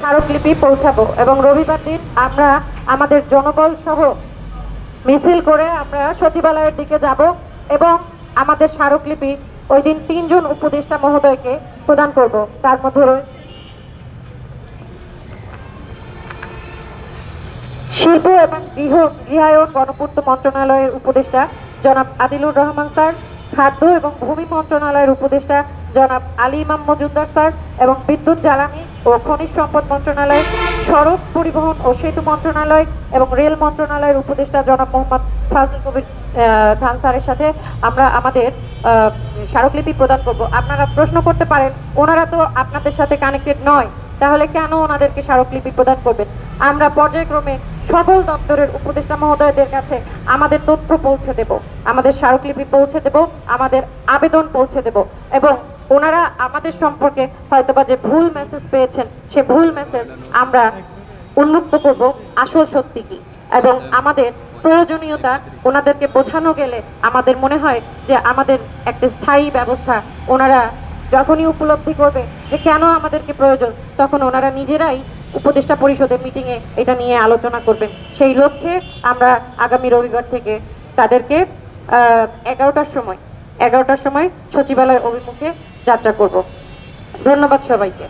স্মারকলিপি পৌঁছাবো এবং রবিবার দিন আমরা আমাদের জনবল সহ মিছিল করে আমরা সচিবালয়ের দিকে যাব এবং আমাদের স্মারকলিপি ওই দিন তিনজন উপদেষ্টা মহোদয়কে প্রদান করব। তার মধ্যে রয়েছে শিল্প এবং গৃহ গৃহায়ন গণপূর্ত মন্ত্রণালয়ের উপদেষ্টা জনাব আদিলুর রহমান স্যার, খাদ্য এবং ভূমি মন্ত্রণালয়ের উপদেষ্টা জনাব আলী ইমাম মজুমদার স্যার এবং বিদ্যুৎ জ্বালানি ও খনিজ সম্পদ মন্ত্রণালয়, সড়ক পরিবহন ও সেতু মন্ত্রণালয় এবং রেল মন্ত্রণালয়ের উপদেষ্টা জনাব মোহাম্মদ ফাজল কবির খান স্যারের সাথে আমরা আমাদের স্মারকলিপি প্রদান করব। আপনারা প্রশ্ন করতে পারেন, ওনারা তো আপনাদের সাথে কানেক্টেড নয়, তাহলে কেন ওনাদেরকে স্মারকলিপি প্রদান করবেন? আমরা পর্যায়ক্রমে সকল দপ্তরের উপদেষ্টা মহোদয়দের কাছে আমাদের তথ্য পৌঁছে দেব, আমাদের স্মারকলিপি পৌঁছে দেব, আমাদের আবেদন পৌঁছে দেব এবং ওনারা আমাদের সম্পর্কে হয়তোবা যে ভুল মেসেজ পেয়েছেন, সে ভুল মেসেজ আমরা উন্মুক্ত করব আসল সত্যি কি? এবং আমাদের প্রয়োজনীয়তা ওনাদেরকে বোঝানো গেলে আমাদের মনে হয় যে আমাদের একটা স্থায়ী ব্যবস্থা ওনারা যখনই উপলব্ধি করবে যে কেন আমাদেরকে প্রয়োজন, তখন ওনারা নিজেরাই উপদেষ্টা পরিষদের মিটিংয়ে এটা নিয়ে আলোচনা করবেন। সেই লক্ষ্যে আমরা আগামী রবিবার থেকে তাদেরকে এগারোটার সময় এগারোটার সময় সচিবালয় অভিমুখে যাত্রা করব। ধন্যবাদ সবাইকে।